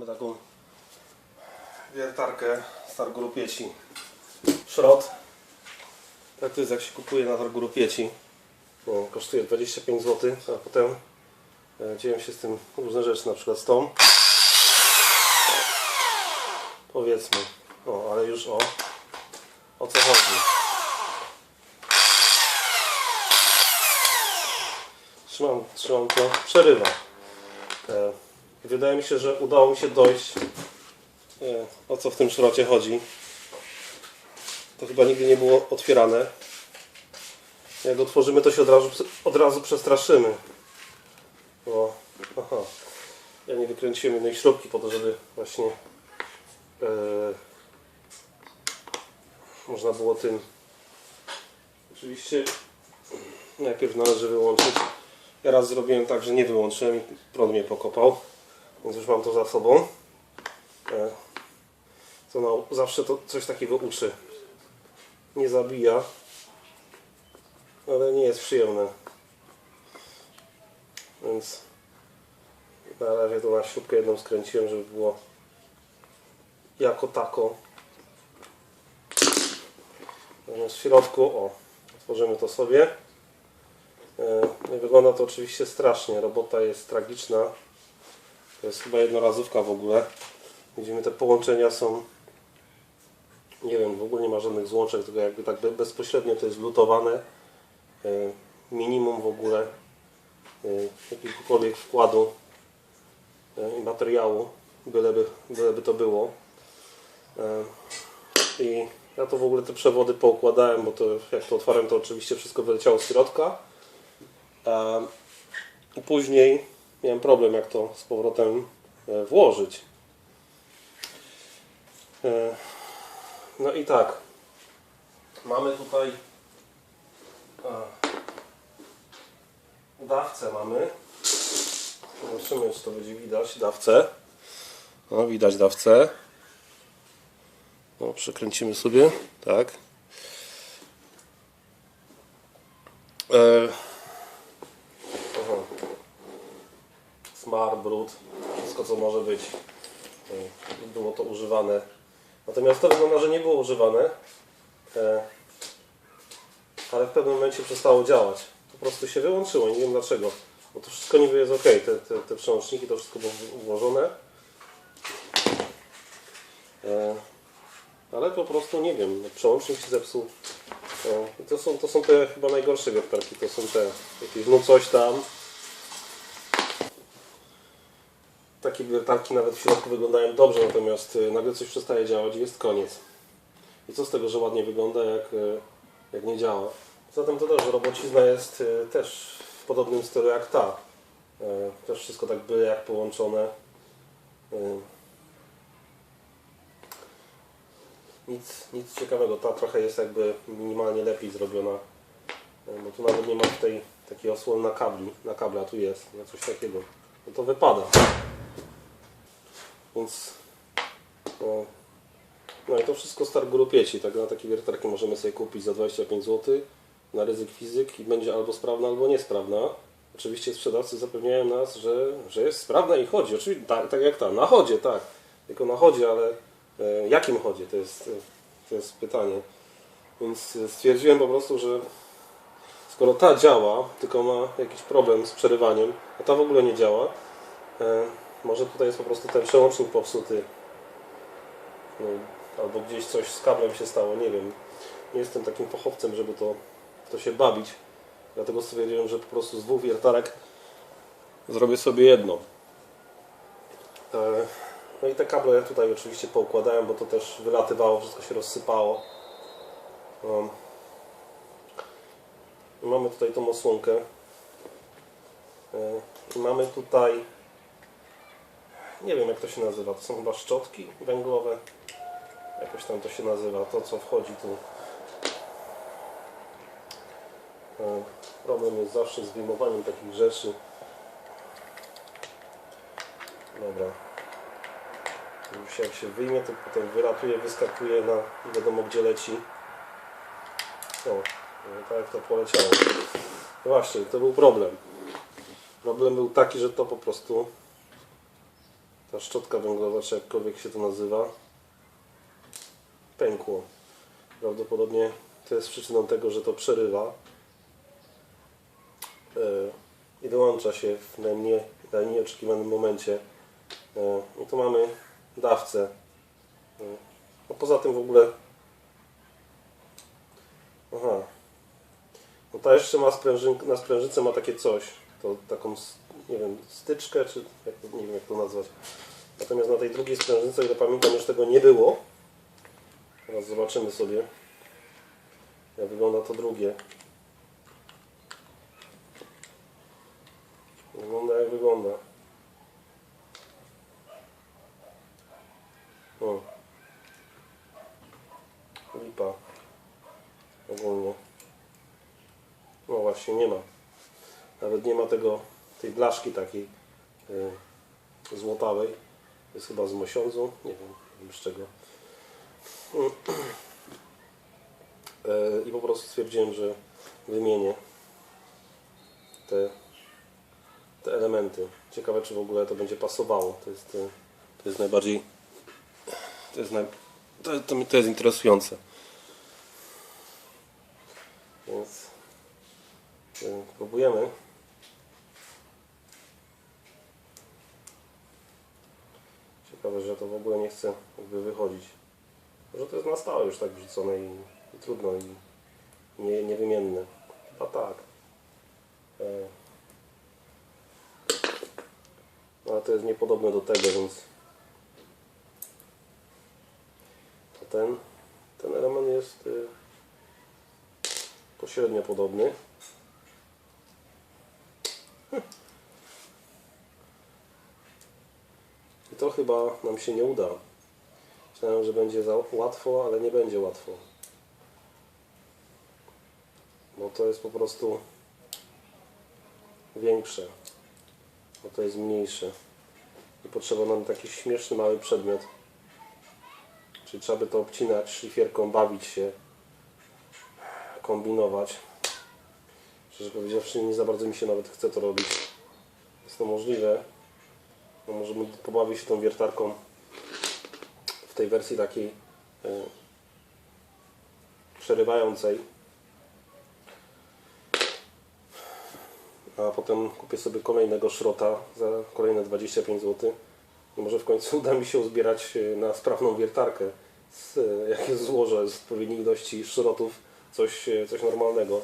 Mamy taką wiertarkę z targu Rupieci. Szrot. Tak to jest jak się kupuje na targu Rupieci. No, kosztuje 25 zł, a potem dzieją się z tym różne rzeczy, na przykład z tą. Powiedzmy. O, ale już o. O co chodzi? Trzymam, trzymam to, przerywa. Wydaje mi się, że udało mi się dojść e, o co w tym szrocie chodzi. To chyba nigdy nie było otwierane. Jak otworzymy, to się od razu, od razu przestraszymy. O, aha. Ja nie wykręciłem jednej śrubki po to, żeby właśnie e, można było tym oczywiście najpierw należy wyłączyć. Ja raz zrobiłem tak, że nie wyłączyłem i prąd mnie pokopał. Więc już mam to za sobą. E, Co no, zawsze to coś takiego uczy. Nie zabija, ale nie jest przyjemne. Więc na razie to na śrubkę jedną skręciłem, żeby było jako tako. Natomiast w środku, o, otworzymy to sobie. E, Nie wygląda to oczywiście strasznie, robota jest tragiczna. To jest chyba jednorazówka w ogóle. Widzimy te połączenia są nie wiem, w ogóle nie ma żadnych złączek, tylko jakby tak be- bezpośrednio to jest lutowane. E, Minimum w ogóle e, jakiegokolwiek wkładu e, i materiału, byleby, byleby to było. I ja to w ogóle te przewody poukładałem, bo to jak to otwarłem, to oczywiście wszystko wyleciało z środka. I później miałem problem, jak to z powrotem e, włożyć. E, No i tak. Mamy tutaj dawcę mamy. Zobaczymy, czy to będzie widać. Dawcę. No, widać dawcę. No, przekręcimy sobie. Tak. E, aha. Smart, brud, wszystko co może być. E, Było to używane. Natomiast to wygląda, że nie było używane. E, ale w pewnym momencie przestało działać. Po prostu się wyłączyło, nie wiem dlaczego. Bo to wszystko niby jest ok, te, te, te przełączniki, to wszystko było włożone. E, ale po prostu nie wiem, przełącznik się zepsuł. I to, są, to są te chyba najgorsze wiertarki, to są te jakieś no coś tam. Takie wiertarki nawet w środku wyglądają dobrze, natomiast y, nagle coś przestaje działać i jest koniec. I co z tego, że ładnie wygląda, jak, y, jak nie działa. Zatem to też robocizna jest y, też w podobnym stylu jak ta. Też wszystko tak byle jak połączone. Nic, nic ciekawego. Ta trochę jest jakby minimalnie lepiej zrobiona. Bo tu nawet nie ma tutaj takiej osłony na kabli. Na kabla tu jest, na coś takiego. No to wypada. Więc no, no i to wszystko z targu Rupieci. Tak na takie wiertarki możemy sobie kupić za 25 zł na ryzyk fizyk i będzie albo sprawna, albo niesprawna. Oczywiście sprzedawcy zapewniają nas, że, że jest sprawna i chodzi. Oczywiście tak, tak jak ta, na chodzie, tak. Tylko na chodzie, ale e, jakim chodzie? To jest, e, to jest pytanie. Więc e, stwierdziłem po prostu, że skoro ta działa, tylko ma jakiś problem z przerywaniem, a ta w ogóle nie działa, e, może tutaj jest po prostu ten przełącznik popsuty. No, albo gdzieś coś z kablem się stało, nie wiem. Nie jestem takim fachowcem, żeby to, to się bawić. Dlatego stwierdziłem, że po prostu z dwóch wiertarek zrobię sobie jedną. E, No i te kable ja tutaj oczywiście poukładałem, bo to też wylatywało, wszystko się rozsypało. Um, Mamy tutaj tą osłonkę. E, mamy tutaj nie wiem jak to się nazywa, to są chyba szczotki węglowe. Jakoś tam to się nazywa, to co wchodzi tu. E, Problem jest zawsze z wyjmowaniem takich rzeczy. Dobra. Już jak się wyjmie, to potem wylatuje, wyskakuje na nie wiadomo gdzie leci. O, no, tak jak to poleciało. Właśnie, to był problem. Problem był taki, że to po prostu ta szczotka węglowa, czy jakkolwiek się to nazywa, pękło. Prawdopodobnie to jest przyczyną tego, że to przerywa e, i wyłącza się w najmniej, najmniej oczekiwanym momencie. E, I tu mamy dawcę. E, No poza tym w ogóle. Aha. No ta jeszcze ma sprężyn, na sprężyce ma takie coś. To taką, nie wiem, styczkę, czy jak, nie wiem jak to nazwać. Natomiast na tej drugiej sprężynce, ile pamiętam, już tego nie było. Teraz zobaczymy sobie, jak wygląda to drugie. Wygląda jak wygląda. O. Lipa. Ogólnie. No właśnie, nie ma. Nawet nie ma tego, tej blaszki takiej y, złotawej. Jest chyba z mosiądzu. Nie wiem, nie wiem z czego. E, I po prostu stwierdziłem, że wymienię te, te elementy. Ciekawe, czy w ogóle to będzie pasowało. To jest, e, to jest najbardziej. To jest, naj, to, to, to jest interesujące. Więc próbujemy. Że to w ogóle nie chce jakby wychodzić. Może to jest na stałe już tak wrzucone i, i trudno i nie, niewymienne. Chyba tak. E. No, ale to jest niepodobne do tego, więc ten, ten element jest y, pośrednio podobny. To chyba nam się nie uda. Myślałem, że będzie za łatwo, ale nie będzie łatwo. Bo to jest po prostu większe. Bo to jest mniejsze. I potrzeba nam taki śmieszny mały przedmiot. Czyli trzeba by to obcinać szlifierką, bawić się, kombinować. Szczerze powiedziawszy, nie za bardzo mi się nawet chce to robić. Jest to możliwe. No może pobawię się tą wiertarką w tej wersji takiej e, przerywającej. A potem kupię sobie kolejnego szrota za kolejne 25 zł. I może w końcu uda mi się uzbierać e, na sprawną wiertarkę. Z, e, jak złożę z odpowiedniej ilości szrotów coś, coś normalnego.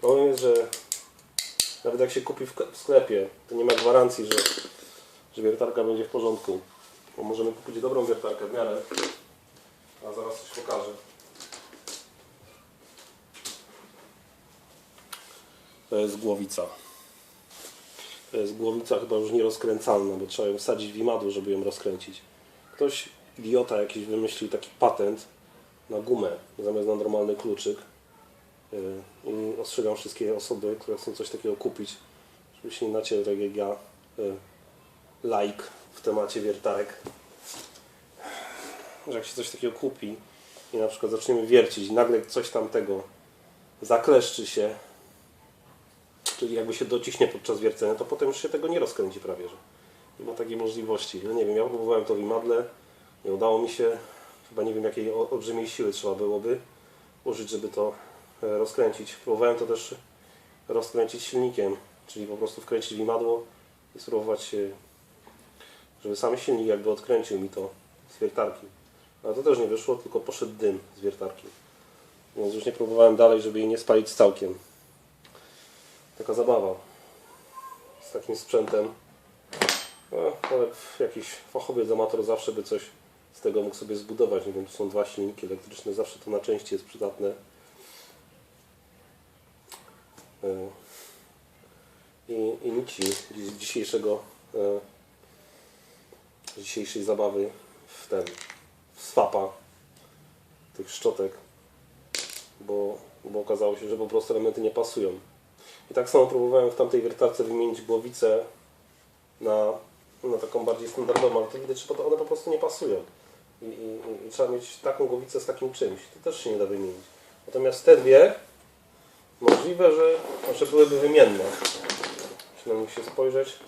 Problem jest, że nawet jak się kupi w sklepie, to nie ma gwarancji, że, że wiertarka będzie w porządku. Bo możemy kupić dobrą wiertarkę w miarę. A zaraz coś pokażę. To jest głowica. To jest głowica chyba już nierozkręcalna, bo trzeba ją wsadzić w imadło, żeby ją rozkręcić. Ktoś, idiota jakiś wymyślił taki patent na gumę zamiast na normalny kluczyk. I ostrzegam wszystkie osoby, które chcą coś takiego kupić, żeby się nie nacięły tak jak ja, yy, like w temacie wiertarek. Że jak się coś takiego kupi i na przykład zaczniemy wiercić i nagle coś tamtego zakleszczy się, czyli jakby się dociśnie podczas wiercenia, to potem już się tego nie rozkręci prawie, że nie ma takiej możliwości. No nie wiem, ja próbowałem to w imadle, nie udało mi się, chyba nie wiem jakiej olbrzymiej siły trzeba byłoby użyć, żeby to rozkręcić. Próbowałem to też rozkręcić silnikiem, czyli po prostu wkręcić w imadło i spróbować, e, żeby sam silnik jakby odkręcił mi to z wiertarki. Ale to też nie wyszło, tylko poszedł dym z wiertarki. Więc już nie próbowałem dalej, żeby jej nie spalić całkiem. Taka zabawa z takim sprzętem. No, ale jakiś fachowiec, amator zawsze by coś z tego mógł sobie zbudować. Nie wiem, tu są dwa silniki elektryczne, zawsze to na części jest przydatne. E, I, i nici dzisiejszego e, dzisiejszej zabawy w ten w swapa tych szczotek, bo, bo okazało się, że po prostu elementy nie pasują. I tak samo próbowałem w tamtej wiertarce wymienić głowicę na, na taką bardziej standardową, ale to widać, że one po prostu nie pasują. I, i, I trzeba mieć taką głowicę z takim czymś. To też się nie da wymienić. Natomiast te dwie możliwe, że, że byłyby wymienne. czy na nich się spojrzeć.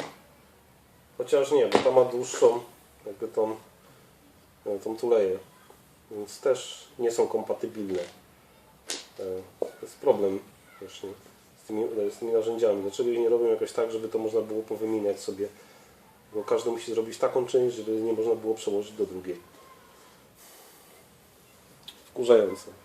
Chociaż nie, bo ta ma dłuższą jakby tą, e, tą tuleję. Więc też nie są kompatybilne. E, To jest problem właśnie z tymi, z tymi narzędziami. Dlaczego ich nie robią jakoś tak, żeby to można było powymieniać sobie? Bo każdy musi zrobić taką część, żeby nie można było przełożyć do drugiej. Wkurzające.